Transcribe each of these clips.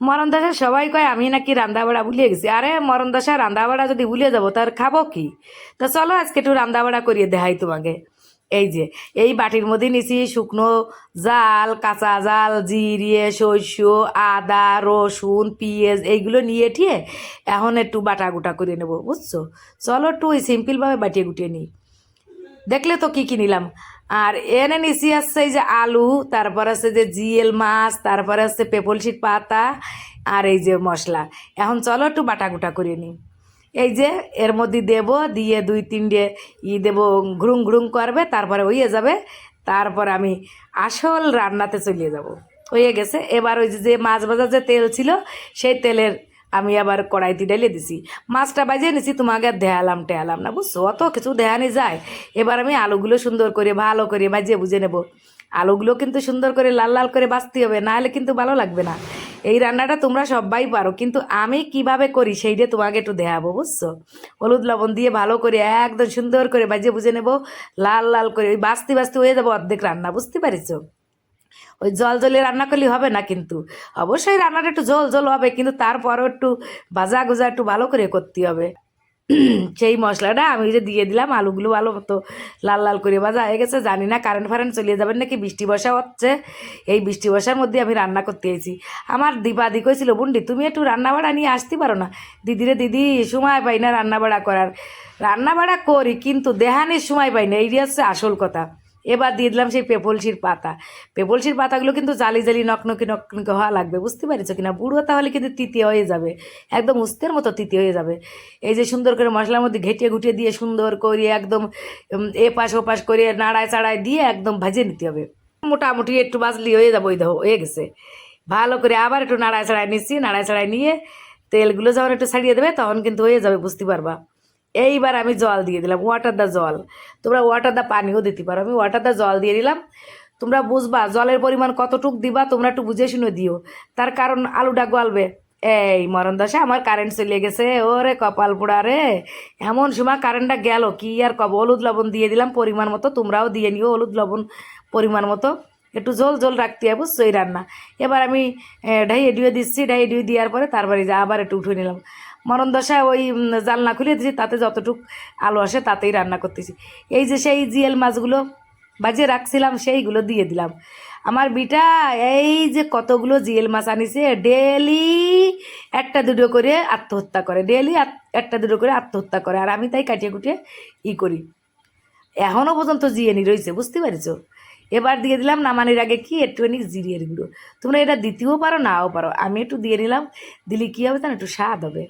মরণ দশা সবাই কয়, আমি নাকি রান্না বাড়া ভুলিয়ে গেছি। আরে, মরণ দশা রান্না বাড়া যদি ভুলিয়ে যাব, তার খাব কি? তা চলো আজকে একটু রান্না বাড়া করিয়ে দেখাই তোমাকে। এই যে, এই বাটির মধ্যে নিছি শুকনো জাল, কাঁচা জাল, জিরিয়ে, শস্য, আদা, রসুন, পেঁয়াজ, এইগুলো নিয়ে ঠিয়ে এখন একটু বাটা গুটা করে নেব, বুঝছ? চলো একটু সিম্পলভাবে বাটিয়ে গুটিয়ে নিই। দেখলে তো কি কি নিলাম? আর এনে নিচি আসছে এই যে আলু, তারপর আছে যে জিএল মাছ, তারপরে আছে পেপলশিট পাতা, আর এই যে মশলা। এখন চলো একটু বাটা গুটা করে নিই। এই যে এর মধ্যে দেব, দিয়ে দুই তিনটে ই দেব, ঘুরুং ঘুরুং করবে, তারপরে হয়ে যাবে। তারপর আমি আসল রান্নাতে চলিয়ে যাব। হয়ে গেছে। এবার ওই যে মাছ ভাজার যে তেল ছিল, সেই তেলের আমি আবার কড়াইতে ঢেলে দিছি। মাছটা বাজিয়ে নিছি, তোমাকে দেখালাম টেয়ালাম না, বুঝছ? অত কিছু দেখানি যায়। এবার আমি আলুগুলো সুন্দর করে, ভালো করে বাজিয়ে বুঝে নেব। আলুগুলো কিন্তু সুন্দর করে লাল লাল করে বাছতে হবে, নাহলে কিন্তু ভালো লাগবে না। এই রান্নাটা তোমরা সবাই পারো, কিন্তু আমি কীভাবে করি সেইটা তোমাকে একটু দেখাবো, বুঝছ? হলুদ লবণ দিয়ে ভালো করে একদম সুন্দর করে বাজিয়ে বুঝে নেব। লাল লাল করে, ওই বাঁচতে বাঁচতে হয়ে যাব অর্ধেক রান্না, বুঝতে পারিছো? ওই জল জলে রান্না করলে হবে না কিন্তু। অবশ্যই রান্নাটা একটু জল জল হবে, কিন্তু তারপরও একটু ভাজা গুজা একটু ভালো করে করতে হবে। সেই মশলাটা আমি যে দিয়ে দিলাম, আলুগুলো ভালো মতো লাল লাল করে ভাজা হয়ে গেছে। জানি না কারেন্ট ফারেন্ট চলিয়ে যাবেন নাকি, বৃষ্টি বসা হচ্ছে। এই বৃষ্টি বসার মধ্যে আমি রান্না করতে এসেছি। আমার দীপা দি কইছিল, বুন্ডি, তুমি একটু রান্না বাড়া নিয়ে আসতে পারো না। দিদিরে দিদি, সময় পাই না রান্না বাড়া করার। রান্না বাড়া করি, কিন্তু দেহানির সময় পাই না এই হচ্ছে আসল কথা। এবার দিয়ে দিলাম সেই পেপলসির পাতা। পেপলসির পাতাগুলো কিন্তু জালি জালি নকনকি নকনকি হওয়া লাগবে, বুঝতে পারছ কিনা? বুড়ো তাহলে কিন্তু তিতি হয়ে যাবে, একদম উস্তের মতো তিতি হয়ে যাবে। এই যে সুন্দর করে মশলার মধ্যে ঘেটিয়ে ঘুটিয়ে দিয়ে সুন্দর করে একদম এ পাশ ও পাশ করে নাড়ায় চাড়ায় দিয়ে একদম ভাজে নিতে হবে। মোটামুটি একটু বাজলি হয়ে যাব, ওই দেখো, হয়ে গেছে। ভালো করে আবার একটু নাড়ায় চাড়ায় নিচ্ছি নাড়ায় চাড়ায় নিয়ে তেলগুলো যখন একটু ছাড়িয়ে দেবে তখন কিন্তু হয়ে যাবে, বুঝতে পারবা। এইবার আমি জল দিয়ে দিলাম ওয়াটার দা জল। তোমরা ওয়াটার দা পানিও দিতে পারো। আমি ওয়াটার দা জল দিয়ে দিলাম। তোমরা বুঝবা, জলের পরিমাণ কতটুক দিবা, তোমরা একটু বুঝে শুনে দিও। তার কারণ আলুটা গলবে। এই মরণ দশা, আমার কারেন্ট চলে গেছে। ওরে কপাল পোড়া রে। এমন সময় কারেন্টটা গেল, কি আর কব? হলুদ লবণ দিয়ে দিলাম, পরিমাণ মতো। তোমরাও দিয়ে নিও হলুদ লবণ, পরিমাণ মতো। একটু জল জল রাখতে হবে এই রান্না। এবার আমি ঢাইয়ে ডুয়ে দিচ্ছি। ঢাইয়ে ডুয়ে দেওয়ার পরে তারপরে যে আবার একটু উঠে নিলাম। মরণ দশা ওই জালনা খুলে দিয়েছি, তাতে যতটুক আলো আসে তাতেই রান্না করতেছি। এই যে সেই জিএল মাছগুলো বাজিয়ে রাখছিলাম, সেইগুলো দিয়ে দিলাম। আমার বিটা এই যে কতগুলো জিএল মাছ আনিছে, ডেলি একটা দুটো করে আত্মহত্যা করে, ডেলি একটা দুটো করে আত্মহত্যা করে, আর আমি তাই কাটিয়ে কুটিয়ে ই করি। এখনও পর্যন্ত জিএনি রয়েছে, বুঝতে পারছ? এবার দিয়ে দিলাম নামানির আগে কি একটুখানি জিরিয়ের গুঁড়ো। তোমরা এটা দিতেও পারো, নাও পারো। আমি একটু দিয়ে নিলাম, দিলে কী হবে জানো, একটু স্বাদ হবে।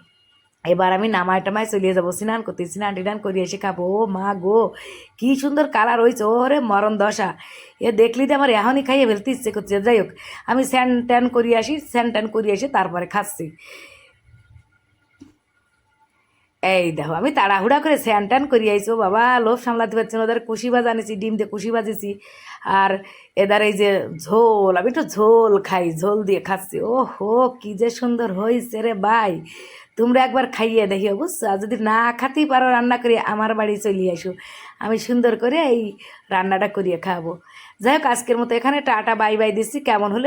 এবার আমি নামায় টামায় চলিয়ে যাব, স্নান করতে, স্নান টিনান করি এসে খাব। ও মা গো, কি সুন্দর কালার হয়েছে, ওরে মরণ দশা। এ দেখলি তো আমার এখনই খাইয়ে ফেলতে ইচ্ছে করছে। যাই হোক, আমি স্যান ট্যান করিয়ে আসি, স্যান ট্যান করিয়ে এসে তারপরে খাচ্ছি। এই দেখো, আমি তাড়াহুড়া করে স্যান ট্যান করিয়ে আইছি। ও বাবা, লোভ সামলাতে পারছি না, ওদের কুশি ভাজা আনিছি ডিম দিয়ে কুশি ভাজেছি আর এদার এই যে ঝোল, আমি একটু ঝোল খাই, ঝোল দিয়ে খাচ্ছি। ও হো কি যে সুন্দর হয়েছে রে ভাই। তোমরা একবার খাইয়ে দেখিও, বুঝছ? আর যদি না খাতেই পারো রান্না করে আমার বাড়ি চলে আসো আমি সুন্দর করে এই রান্নাটা করিয়ে খাব। যাই হোক, আজকের মতো এখানে, টাটা, বাই বাই দিচ্ছি কেমন হলো